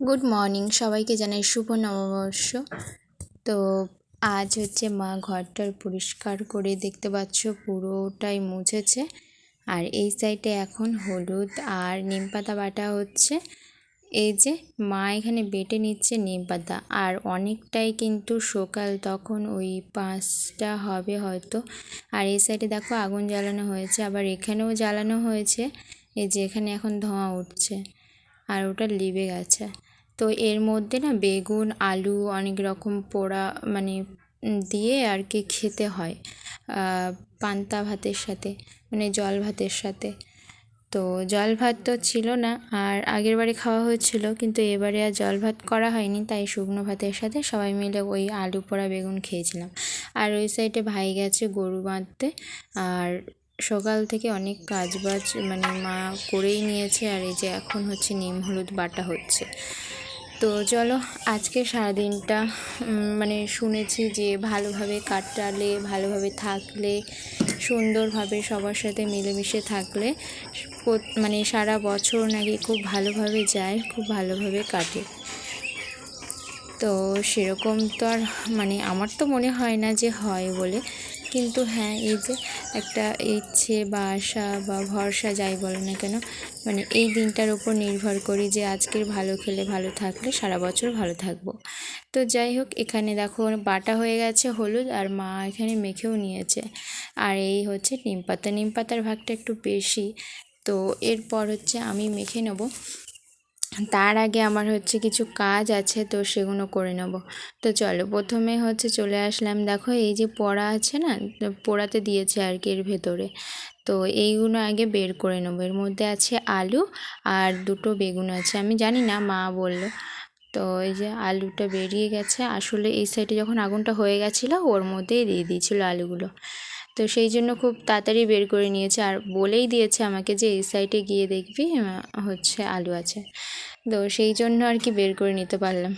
Good morning সবাইকে জানাই শুভ নববর্ষ। তো আজ হচ্ছে মা ঘরটার পরিষ্কার করে দেখতে পাচ্ছ, পুরোটাই মুছেছে। আর এই সাইডে এখন হলুদ আর নিম পাতা বাটা হচ্ছে। এই যে মা এখানে বেটে নিচ্ছে নিম পাতা। আর অনেকটাই কিন্তু সকাল, তখন ওই পাঁচটা হবে হয়তো। আর এই সাইডে দেখো আগুন জ্বালানো হয়েছে, আবার এখানেও জ্বালানো হয়েছে। এই যে এখানে এখন ধোঁয়া উঠছে। আর ওটা লিবে গেছে। তো এর মধ্যে না বেগুন, আলু অনেক রকম পোড়া মানে দিয়ে আর কি খেতে হয় পান্তা ভাতের সাথে মানে জল ভাতের সাথে। তো জল ভাত তো ছিল না, আর আগের বারে খাওয়া হয়েছিল, কিন্তু এবারে আর জল ভাত করা হয়নি, তাই শুকনো ভাতের সাথে সবাই মিলে ওই আলু পোড়া বেগুন খেয়েছিলাম। আর ওই সাইডে ভাই গেছে গরু বাঁধতে, আর সকাল থেকে অনেক কাজ বাজ মানে মা করেই নিয়েছে, আর এই যে এখন হচ্ছে নিম হলুদ বাটা হচ্ছে। তো চলো, আজকে সারাদিনটা মানে শুনেছি যে ভালোভাবে কাটালে, ভালোভাবে থাকলে, সুন্দরভাবে সবার সাথে মিলেমিশে থাকলে মানে সারা বছর নাকি খুব ভালোভাবে যায়, খুব ভালোভাবে কাটে। তো সেরকম তো আর মানে আমার তো মনে হয় না যে হয় বলে। কিন্তু হ্যাঁ এই যে একটা ইচ্ছে বা আশা বা ভরসা যাই বলো না কেন মানে এই দিনটার ওপর নির্ভর করি যে আজকের ভালো খেলে ভালো থাকলে সারা বছর ভালো থাকব। তো যাই হোক, এখানে দেখো বাটা হয়ে গেছে হলুদ আর মা এখানে মেখেও নিয়েছে। আর এই হচ্ছে নিম পাতা। নিম পাতার ভাগটা একটু বেশি। তো এরপর হচ্ছে আমি মেখে নেব তার আগে আমার হচ্ছে কিছু কাজ আছে, তো সেগুলো করে নেব। তো চলো, প্রথমে হচ্ছে চলে আসলাম। দেখো, এই যে পড়া আছে না পোড়াতে দিয়েছে আর কি এর ভেতরে। তো এইগুলো আগে বের করে নেব। এর মধ্যে আছে আলু আর দুটো বেগুন আছে। আমি জানি না, মা বলল। তো এই যে আলুটা বেরিয়ে গেছে। আসলে এই সাইডে যখন আগুনটা হয়ে গেছিল, ওর মধ্যেই দিয়ে দিয়েছিলো আলুগুলো। তো সেই জন্য খুব তাড়াতাড়ি বের করে নিয়েছে আর বলেই দিয়েছে আমাকে যে এই সাইডে গিয়ে দেখবি হচ্ছে আলু আছে। তো সেই জন্য আর কি বের করে নিতে পারলাম।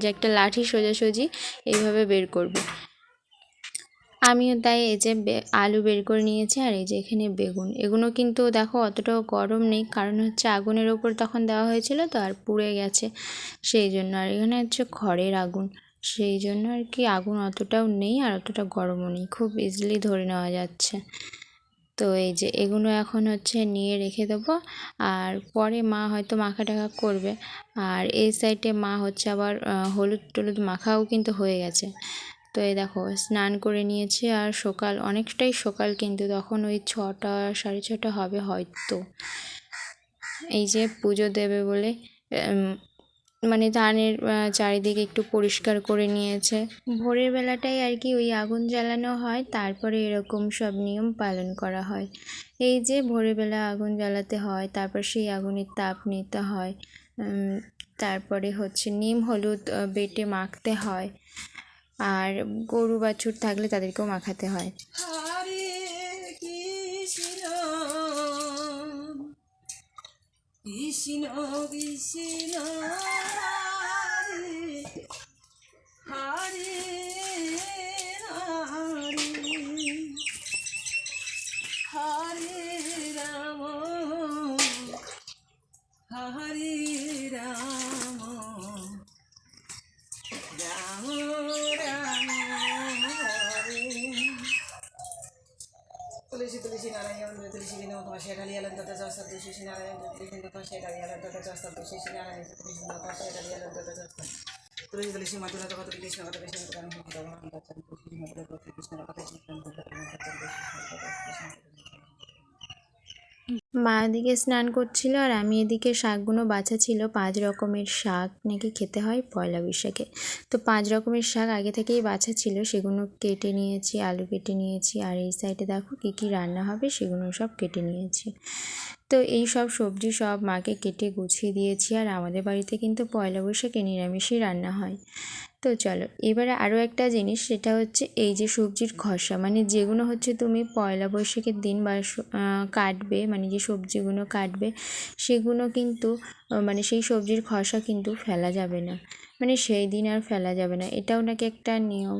যে একটা লাঠি সোজাসুজি এইভাবে বের করবে। আমিও তাই এই যে আলু বের করে নিয়েছি আর এই যে এখানে বেগুন। এগুলো কিন্তু দেখো অতটাও গরম নেই, কারণ হচ্ছে আগুনের ওপর তখন দেওয়া হয়েছিল তো আর পুড়ে গেছে। সেই জন্য আর এখানে হচ্ছে খড়ের আগুন। সেই জন্য আর কি আগুন অতটাও নেই আর অতটা গরমও নেই। খুব ইজিলি ধরে নেওয়া যাচ্ছে। তো এই যে এগুলো এখন হচ্ছে নিয়ে রেখে দেবো। আর পরে মা হয়তো মাখা টাখা করবে। আর এই সাইডে মা হচ্ছে আবার হলুদ টলুদ মাখাও কিন্তু হয়ে গেছে। তো এই দেখো, স্নান করে নিয়েছে আর সকাল, অনেকটাই সকাল কিন্তু তখন ওই ছটা, সাড়ে ছটা হবে হয়তো। এই যে পুজো দেবে বলে মানে ধানের চারিদিকে একটু পরিষ্কার করে নিয়েছে। ভোরের বেলাটাই আর কি ওই আগুন জ্বালানো হয়, তারপরে এরকম সব নিয়ম পালন করা হয়। এই যে ভোরের বেলা আগুন জ্বালাতে হয়, তারপর সেই আগুনের তাপ নিতে হয় তারপরে হচ্ছে নিম, হলুদ বেটে মাখতে হয়, আর গরু বাছুর থাকলে তাদেরকেও মাখাতে হয়। কৃষ্ণ কৃষ্ণ হরে তুলসী তুলসী নারায়ণ তুলসী বিনো পাশে ঢালিয়ালেন তথা চস্তা তুলসী নারায়ণ তুলসী পাশে ঢালিয়ালেন তথা চস্তা তুলসী নারায়ণ তুলসী পাশে ঢালিয়ালেন তথা চস্তা তুলসী তুলসী মাতুলা তথা কৃষ্ণ কথা কৃষ্ণ কথা মা এদিকে স্নান করছিল আর আমি এদিকে শাকগুলো বাছা ছিল, পাঁচ রকমের শাক নাকি খেতে হয় পয়লা বৈশাখে। তো পাঁচ রকমের শাক আগে থেকেই বাছা ছিল, সেগুলো কেটে নিয়েছি, আলু কেটে নিয়েছি, আর এই সাইডে দেখো কী কী রান্না হবে সেগুলো সব কেটে নিয়েছি। তো এই সব সবজি সব মাকে কেটে গুছিয়ে দিয়েছি, আর আমাদের বাড়িতে কিন্তু পয়লা বৈশাখে নিরামিষই রান্না হয়। তো চলো, এবারে আরও একটা জিনিস, সেটা হচ্ছে এই যে সবজির খসা। মানে যেগুলো হচ্ছে তুমি পয়লা বৈশাখের দিন বা কাটবে মানে যে সবজিগুলো কাটবে সেগুলো কিন্তু মানে সেই সবজির খসা কিন্তু ফেলা যাবে না। মানে সেই দিন আর ফেলা যাবে না। এটাও নাকি একটা নিয়ম।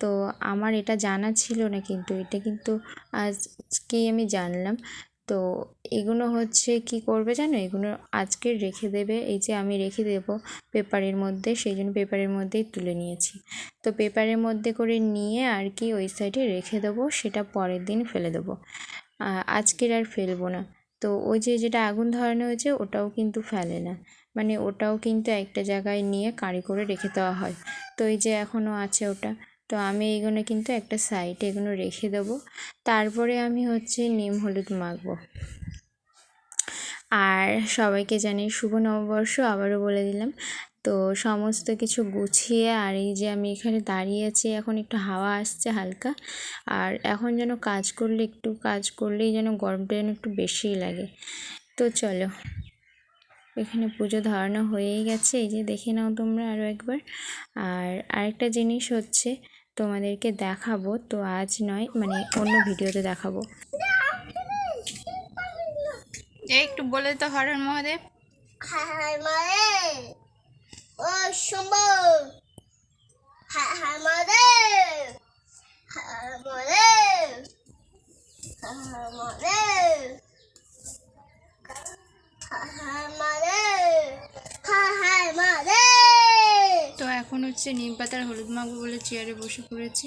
তো আমার এটা জানা ছিল না কিন্তু, এটা কিন্তু আজকেই আমি জানলাম। তো এগুলো হচ্ছে কি করবে জানো? এগুলো আজকে রেখে দেবে। এই যে আমি রেখে দেব পেপারের মধ্যে, সেই জন্য পেপারের মধ্যেই তুলে নিয়েছি। তো পেপারের মধ্যে করে নিয়ে আর কি ওই সাইডে রেখে দেবো, সেটা পরের দিন ফেলে দেবো। আজকের আর ফেলব না। তো ওই যে যেটা আগুন ধরানো হয়েছে, ওটাও কিন্তু ফেলে না। মানে ওটাও কিন্তু একটা জায়গায় নিয়ে কাঁড়ি করে রেখে দেওয়া হয়। তো এই যে এখনও আছে ওটা। তো আমি এইগুলো কিন্তু একটা সাইডে এগুলো রেখে দেবো। তারপরে আমি হচ্ছে নিম হলুদ মাখবো। আর সবাইকে জানি শুভ নববর্ষ, আবারও বলে দিলাম। তো সমস্ত কিছু গুছিয়ে আর এই যে আমি এখানে দাঁড়িয়ে আছি, এখন একটু হাওয়া আসছে হালকা। আর এখন যেন কাজ করলে, একটু কাজ করলেই যেন গরমটা যেন একটু বেশিই লাগে। তো চলো। এখানে পুজো ধরানো হয়েই গেছে এই যে দেখে নাও তোমরা আরও একবার। আর আরেকটা জিনিস হচ্ছে তোমাদেরকে দেখাবো তো আজ নয় মানে অন্য ভিডিওতে দেখাবো। একটু বলে তো হরণ মহাদেব। হায় মারে ও শুভ হায় মারে হায় মারে হায় মারে হায় মারে হায় মারে তো এখন হচ্ছে নিম পাতার হলুদ মাখবো বলে চেয়ারে বসে পড়েছি।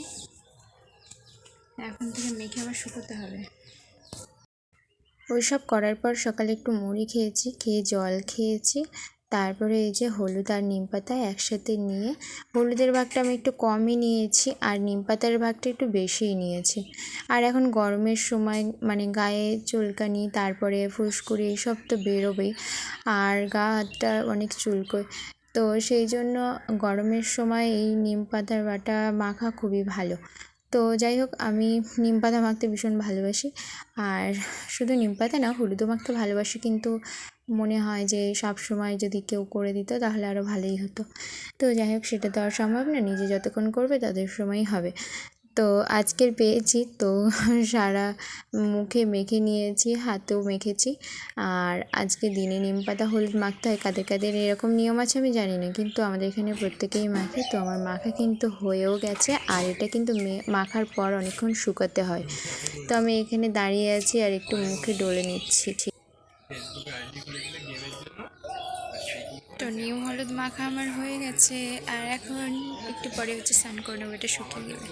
এখন থেকে মেখে আবার শুকোতে হবে। ওইসব করার পর সকালে একটু মুড়ি খেয়েছি, খেয়ে জল খেয়েছি। তারপরে এই যে হলুদ আর নিম পাতা একসাথে নিয়ে হলুদের ভাগটা আমি একটু কমই নিয়েছি আর নিম পাতার ভাগটা একটু বেশিই নিয়েছি। আর এখন গরমের সময় মানে গায়ে চুলকানি, তারপরে ফুসকুড়ি, এসব তো বেরোবেই। আর গা হাতটা অনেক চুলকোয় তো সেই জন্য গরমের সময় এই নিম পাতার বাটা মাখা খুবই ভালো। তো যাই হোক, আমি নিম পাতা মাখতে ভীষণ ভালোবাসি। আর শুধু নিম পাতা না, হলুদও মাখতে ভালোবাসি। কিন্তু মনে হয় যে সব সময় যদি কেউ করে দিত, তাহলে আরও ভালোই হতো। তো যাই হোক, সেটা তো আর সম্ভব না। নিজে যতক্ষণ করবে তাদের সময়ই হবে। তো আজকের পেয়েছি। তো সারা মুখে মেখে নিয়েছি, হাতেও মেখেছি। আর আজকে দিনে নিম পাতা, হলুদ মাখতে হয়, কাদের কাদের এরকম নিয়ম আছে আমি জানি না। কিন্তু আমাদের এখানে প্রত্যেকেই মাখে। তো আমার মাখা কিন্তু হয়েও গেছে। আর এটা কিন্তু মাখার পর অনেকক্ষণ শুকাতে হয়। তো আমি এখানে দাঁড়িয়ে আছি আর একটু মুখে ডলে নিচ্ছি, ঠিক। তো নিম হলুদ মাখা আমার হয়ে গেছে, আর এখন একটু পরে হচ্ছে স্নান করে নেব, এটা শুকিয়ে গেলে।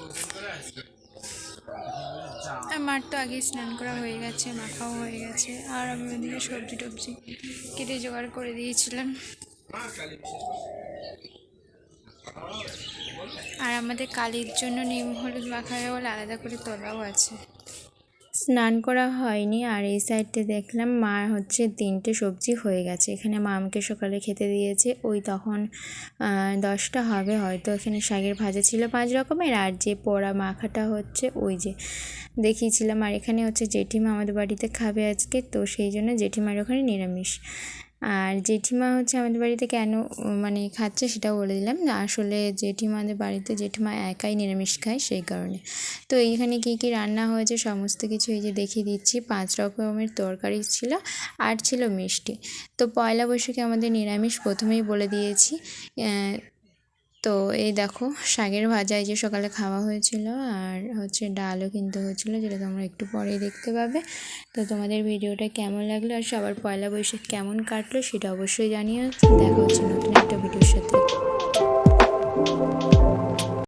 আর মার তো আগেই স্নান করা হয়ে গেছে, মাখাও হয়ে গেছে, আর আমি ওদিকে সবজি টবজি কেটে জোগাড় করে দিয়েছিলাম। আর আমাদের কালির জন্য নিম হলুদ মাখা বলে আলাদা করে তোলাও আছে। স্নান করা হয়নি আর এই সাইডতে দেখলাম মা হচ্ছে তিনটে সবজি হয়ে গেছে। এখানে মা আমাকে সকালে খেতে দিয়েছে। ওই তখন দশটা হবে হয়তো। এখানে শাগের ভাজা ছিল পাঁচ রকমের আর যে পোড়া মাখাটা হচ্ছে ওই যে দেখিয়েছিলাম। আর এখানে হচ্ছে জেঠিমা আমাদের বাড়িতে খাবে আজকে। তো সেই জন্য জেঠিমার ওখানে নিরামিষ। আর জেঠিমা হচ্ছে আমাদের বাড়িতে কেন মানে খাচ্ছে সেটাও বলে দিলাম। আসলে জেঠিমাদের বাড়িতে, জেঠিমা একাই নিরামিষ খায় সেই কারণে। তো এইখানে কি কি রান্না হয়েছে সমস্ত কিছু এই যে দেখিয়ে দিচ্ছি। পাঁচ রকমের তরকারি ছিল আর ছিল মিষ্টি। তো পয়লা বৈশাখে আমাদের নিরামিষ প্রথমেই বলে দিয়েছি তো এই দেখো, শাকের ভাজা, এই যে সকালে খাওয়া হয়েছিল আর হচ্ছে ডালও কিনতে হয়েছিল, যেটা তোমরা একটু পরেই দেখতে পাবে। তো তোমাদের ভিডিওটা কেমন লাগল আর সবার পয়লা বৈশাখ কেমন কাটলো সেটা অবশ্যই জানিও। দেখা হচ্ছে নতুন একটা ভিডিওর সাথে।